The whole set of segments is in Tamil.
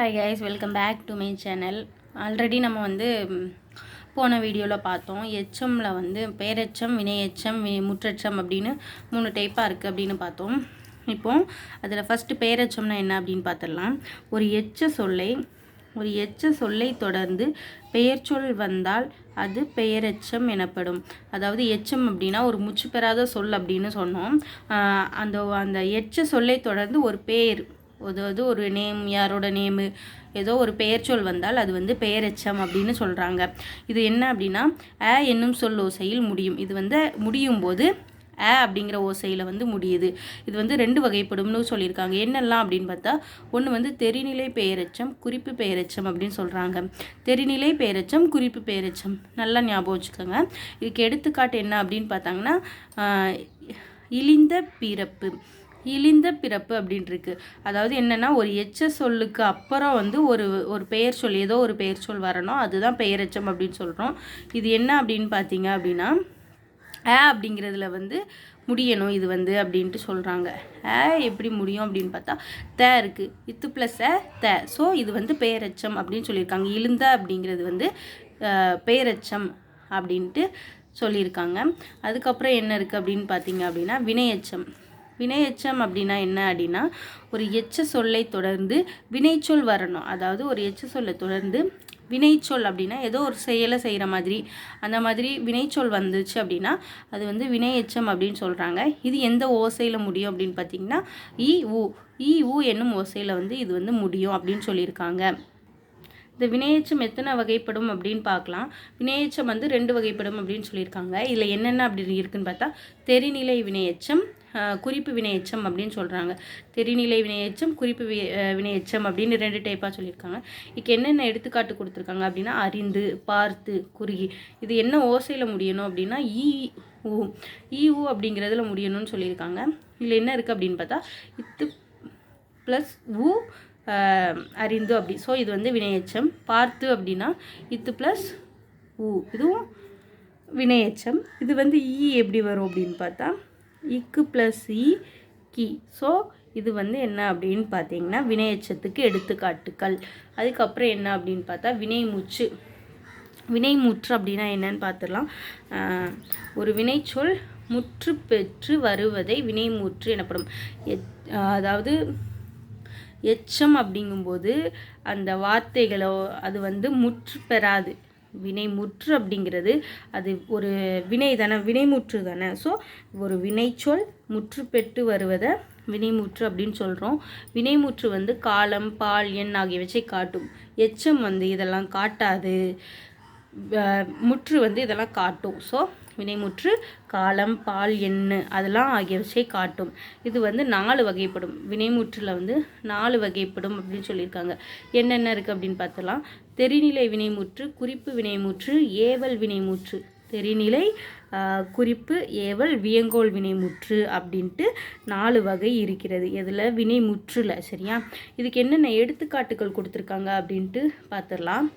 Hi guys welcome back to my channel already நம்ம வந்து போன வீடியோவில் பார்த்தோம். எச்சமில் வந்து பேரெச்சம் வினையெச்சம் வி- அப்படின்னு மூணு டைப்பாக இருக்குது அப்படின்னு பார்த்தோம். இப்போது அதில் ஃபஸ்ட்டு பேரெச்சம்னா என்ன அப்படின்னு பார்த்துடலாம் ஒரு எச்ச சொல்லை ஒரு எச்ச சொல்லை தொடர்ந்து பெயர்ச்சொல் வந்தால் அது பெயரெச்சம் எனப்படும். அதாவது எச்சம் அப்படின்னா ஒரு முச்சு பெறாத சொல் அப்படின்னு சொன்னோம். அந்த அந்த எச்ச சொல்லை தொடர்ந்து ஒரு பேர் அதாவது ஒரு நேம் யாரோட நேமு ஏதோ ஒரு பெயர்ச்சொல் வந்தால் அது வந்து பெயரெச்சம் அப்படின்னு சொல்கிறாங்க இது என்ன அப்படின்னா அ என்னும் சொல் ஓசையில் முடியும். இது வந்து முடியும் போது அ அப்படிங்கிற ஓசையில் வந்து முடியுது. இது வந்து ரெண்டு வகைப்படும்னு சொல்லியிருக்காங்க. என்னெல்லாம் அப்படின்னு பார்த்தா ஒன்று வந்து தெரிநிலை பெயரச்சம் குறிப்பு பெயரெச்சம் அப்படின்னு சொல்கிறாங்க தெரிநிலை பெயரச்சம் குறிப்பு பெயரச்சம். நல்லா ஞாபகம் வச்சுக்கோங்க. இதுக்கு எடுத்துக்காட்டு என்ன அப்படின்னு பார்த்தாங்கன்னா இழிந்த பிறப்பு. இழிந்த பிறப்பு அப்படின்ட்டு இருக்கு அதாவது என்னன்னா ஒரு எச்ச சொல்லுக்கு அப்புறம் வந்து ஒரு ஒரு பெயர் சொல் ஏதோ ஒரு பெயர் சொல் வரணும். அதுதான் பெயரெச்சம் அப்படின்னு சொல்கிறோம் இது என்ன அப்படின்னு பார்த்தீங்க அப்படின்னா ஆ அப்படிங்கிறதுல வந்து முடியணும் இது வந்து அப்படின்ட்டு சொல்கிறாங்க ஆ எப்படி முடியும் அப்படின்னு பார்த்தா த இருக்குது இத்து ப்ளஸ் அ த. ஸோ இது வந்து பெயரச்சம் அப்படின்னு சொல்லியிருக்காங்க. இழுந்த அப்படிங்கிறது வந்து பெயரச்சம் அப்படின்ட்டு சொல்லியிருக்காங்க. அதுக்கப்புறம் என்ன இருக்குது அப்படின்னு பார்த்தீங்க அப்படின்னா வினையச்சம். வினையெச்சம் அப்படின்னா என்ன அப்படின்னா ஒரு எச்ச சொல்லை தொடர்ந்து வினைச்சொல் வரணும். அதாவது ஒரு எச்ச சொல்லை தொடர்ந்து வினைச்சொல் அப்படின்னா ஏதோ ஒரு செயலை செய்கிற மாதிரி. அந்த மாதிரி வினைச்சொல் வந்துச்சு அப்படின்னா அது வந்து வினையெச்சம் அப்படின்னு சொல்கிறாங்க இது எந்த ஓசையில் முடியும் அப்படின்னு பார்த்தீங்கன்னா இ உ. இ உ என்னும் ஓசையில் வந்து இது வந்து முடியும் அப்படின்னு சொல்லியிருக்காங்க. இந்த வினையெச்சம் எத்தனை வகைப்படும் அப்படின்னு பார்க்கலாம். வினையச்சம் வந்து ரெண்டு வகைப்படும் அப்படின்னு சொல்லியிருக்காங்க. இதில் என்னென்ன அப்படி இருக்குன்னு பார்த்தா தெரிநிலை வினையெச்சம் குறிப்பு வினையெச்சம் அப்படின்னு சொல்கிறாங்க தெரிநிலை வினையெச்சம் குறிப்பு வி வினையெச்சம் அப்படின்னு ரெண்டு டைப்பாக சொல்லியிருக்காங்க. இதுக்கு என்னென்ன எடுத்துக்காட்டு கொடுத்துருக்காங்க அப்படின்னா அறிந்து பார்த்து குறுகி. இது என்ன ஓசையில் முடியணும் அப்படின்னா ஈ ஊ. ஈ ஊ அப்படிங்கிறதுல முடியணும்னு சொல்லியிருக்காங்க. இதில் என்ன இருக்குது அப்படின்னு பார்த்தா இத்து ப்ளஸ் உ அறிந்து அப்படி. ஸோ இது வந்து வினையச்சம். பார்த்து அப்படின்னா இத்து ப்ளஸ் உ. இதுவும் வினையச்சம். இது வந்து ஈ எப்படி வரும் அப்படின்னு பார்த்தா இக்கு ப்ளஸ் இ கி. ஸோ இது வந்து என்ன அப்படின்னு பார்த்தீங்கன்னா வினையச்சத்துக்கு எடுத்துக்காட்டுக்கள். அதுக்கப்புறம் என்ன அப்படின்னு பார்த்தா வினைமூச்சு. வினைமுற்று அப்படின்னா என்னன்னு பார்த்துடலாம். ஒரு வினைச்சொல் முற்று பெற்று வருவதை வினைமுற்று எனப்படும். எத்- அதாவது எச்சம் அப்படிங்கும்போது அந்த வார்த்தைகளோ அது வந்து முற்று பெறாது. வினை முற்று அப்படிங்கிறது அது ஒரு வினை தானே வினைமுற்று தானே. ஸோ ஒரு வினைச்சொல் முற்று பெற்று வருவதை வினைமுற்று அப்படின்னு சொல்கிறோம் வினைமுற்று வந்து காலம் பால் எண் ஆகியவற்றை காட்டும். எச்சம் வந்து இதெல்லாம் காட்டாது. முற்று வந்து இதெல்லாம் காட்டும். ஸோ வினைமுற்று காலம் பால் எண்ணு அதெல்லாம் ஆகியவற்றை காட்டும். இது வந்து நாலு வகைப்படும். வினைமுற்றில் வந்து நாலு வகைப்படும் அப்படின்னு சொல்லியிருக்காங்க. என்னென்ன இருக்குது அப்படின்னு பார்த்தலாம் தெரிநிலை வினைமுற்று குறிப்பு வினைமுற்று ஏவல் வினைமுற்று. தெரிநிலை குறிப்பு ஏவல் வியங்கோல் வினைமுற்று அப்படின்ட்டு நாலு வகை இருக்கிறது. இதில் வினைமுற்றுல. சரியா? இதுக்கு என்னென்ன எடுத்துக்காட்டுகள் கொடுத்துருக்காங்க அப்படின்ட்டு பார்த்துடலாம்.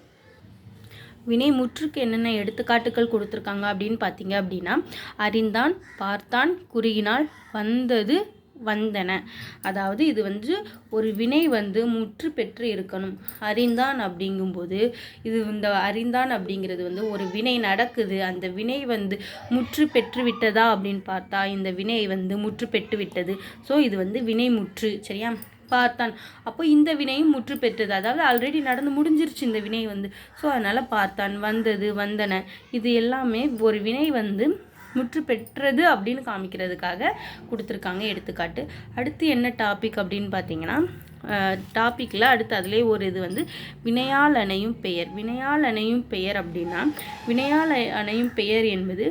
வினை முற்றுக்கு என்னென்ன எடுத்துக்காட்டுகள் கொடுத்துருக்காங்க அப்படின்னு பார்த்தீங்க அப்படின்னா அறிந்தான் பார்த்தான் குறுகினால் வந்தது வந்தன. அதாவது இது வந்து ஒரு வினை வந்து முற்று பெற்று இருக்கணும். அறிந்தான் அப்படிங்கும்போது இது இந்த அறிந்தான் அப்படிங்கிறது வந்து ஒரு வினை நடக்குது. அந்த வினை வந்து முற்று பெற்று விட்டதா அப்படின்னு பார்த்தா இந்த வினை வந்து முற்று பெற்று விட்டது. ஸோ இது வந்து வினை முற்று சரியா? பார்த்தான். அப்போ இந்த வினையும் முற்று பெற்றது. அதாவது ஆல்ரெடி நடந்து முடிஞ்சிருச்சு இந்த வினை வந்து. ஸோ அதனால் பார்த்தான். வந்தது வந்தன. இது எல்லாமே ஒரு வினை வந்து முற்று பெற்றது அப்படின்னு காமிக்கிறதுக்காக கொடுத்துருக்காங்க எடுத்துக்காட்டு. அடுத்து என்ன டாபிக் அப்படின்னு பார்த்தீங்கன்னா டாப்பிக்கில் அடுத்து அதுலேயே ஒரு இது வந்து வினையால் அணையும் பெயர். வினையால் அணையும் பெயர் அப்படின்னா வினையால் அணையும் பெயர் என்பது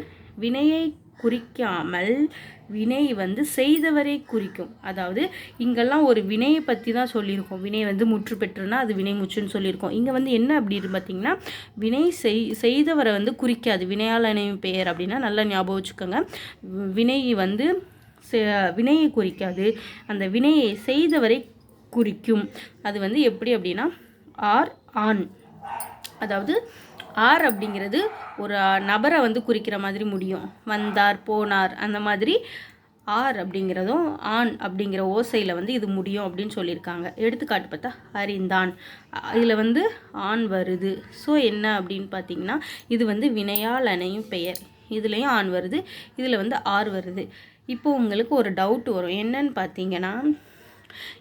வினையை குறிக்காமல் வினை வந்து செய்தவரை குறிக்கும். அதாவது இங்கெல்லாம் ஒரு வினையை பற்றி தான் சொல்லியிருக்கோம். வினை வந்து முற்று பெற்றுனா அது வினை முற்றுன்னு சொல்லியிருக்கோம். இங்கே வந்து என்ன அப்படின்னு பார்த்தீங்கன்னா வினை செய் செய்தவரை வந்து குறிக்காது. வினையால் பெயர் அப்படின்னா நல்லா ஞாபகம் வச்சுக்கோங்க. வினை வந்து செ- வினையை குறிக்காது. அந்த வினையை செய்தவரை குறிக்கும். அது வந்து எப்படி அப்படின்னா ஆர் ஆண். அதாவது ஆர் அப்படிங்கிறது ஒரு நபரை வந்து குறிக்கிற மாதிரி முடியும். வந்தார் போனார் அந்த மாதிரி ஆர் அப்படிங்கிறதும் ஆண் அப்படிங்கிற ஓசையில் வந்து இது முடியும் அப்படின்னு சொல்லியிருக்காங்க. எடுத்துக்காட்டு பார்த்தா அறிந்தான். இதில் வந்து ஆண் வருது. ஸோ என்ன அப்படின்னு பார்த்தீங்கன்னா இது வந்து வினையால் அணையும் பெயர். இதுலேயும் ஆண் வருது. இதில் வந்து ஆர் வருது. இப்போ உங்களுக்கு ஒரு டவுட் வரும். என்னன்னு பார்த்தீங்கன்னா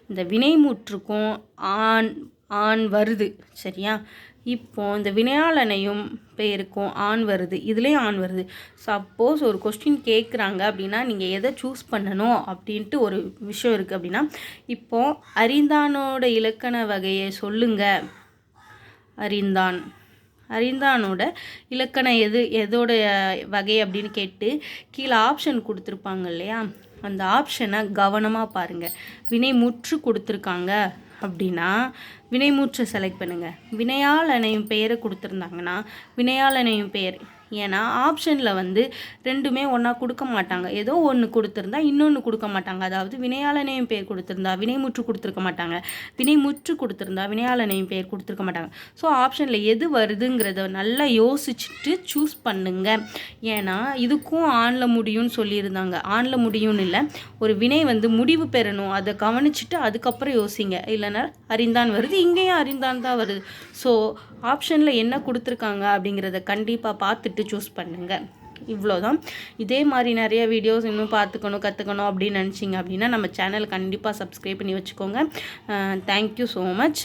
இந்த வினைமுற்றுக்கும் ஆண் ஆண் வருது. சரியா? இப்போ இந்த வினையாளனையும் பெயருக்கும் ஆண் வருது இதுலேயும் ஆண் வருது. சப்போஸ் ஒரு கொஸ்டின் கேட்குறாங்க அப்படின்னா நீங்கள் எதை சூஸ் பண்ணணும் அப்படின்ட்டு ஒரு விஷயம் இருக்குது அப்படின்னா இப்போ அறிந்தானோட இலக்கண வகையை சொல்லுங்க. அறிந்தான். அறிந்தானோட இலக்கணம் எது எதோடைய வகை அப்படின்னு கேட்டு கீழே ஆப்ஷன் கொடுத்துருப்பாங்க இல்லையா? அந்த ஆப்ஷனை கவனமாக பாருங்கள் வினை முற்று கொடுத்துருக்காங்க அப்படின்னா வினைமூற்றை செலக்ட் பண்ணுங்கள் வினையால் அணையும் பெயரை கொடுத்துருந்தாங்கன்னா வினையால் அணையும் பெயர் ஏன்னா ஆப்ஷனில் வந்து ரெண்டுமே ஒன்றா கொடுக்க மாட்டாங்க. ஏதோ ஒன்று கொடுத்துருந்தா இன்னொன்று கொடுக்க மாட்டாங்க. அதாவது வினையாளனையும் பேர் கொடுத்துருந்தா வினைமுற்று கொடுத்துருக்க மாட்டாங்க. வினைமுற்று கொடுத்துருந்தா வினையாளனையும் பேர் கொடுத்துருக்க மாட்டாங்க. ஸோ ஆப்ஷனில் எது வருதுங்கிறத நல்லா யோசிச்சுட்டு சூஸ் பண்ணுங்க. ஏன்னா இதுக்கும் ஆணில் முடியும்னு சொல்லியிருந்தாங்க. ஆணில் முடியும்னு இல்லை. ஒரு வினை வந்து முடிவு பெறணும். அதை கவனிச்சுட்டு அதுக்கப்புறம் யோசிங்க. இல்லைன்னா அறிந்தான் வருது இங்கேயும் அறிந்தான் தான் வருது. ஸோ ஆப்ஷனில் என்ன கொடுத்துருக்காங்க அப்படிங்கிறத கண்டிப்பாக பார்த்துட்டு சூஸ் பண்ணுங்கள் இவ்வளோதான் இதே மாதிரி நிறைய வீடியோஸ் இன்னும் பார்த்துக்கணும் கற்றுக்கணும் அப்படின்னு நினச்சிங்க அப்படின்னா நம்ம சேனல் கண்டிப்பாக சப்ஸ்கிரைப் பண்ணி வச்சுக்கோங்க. Thank you so much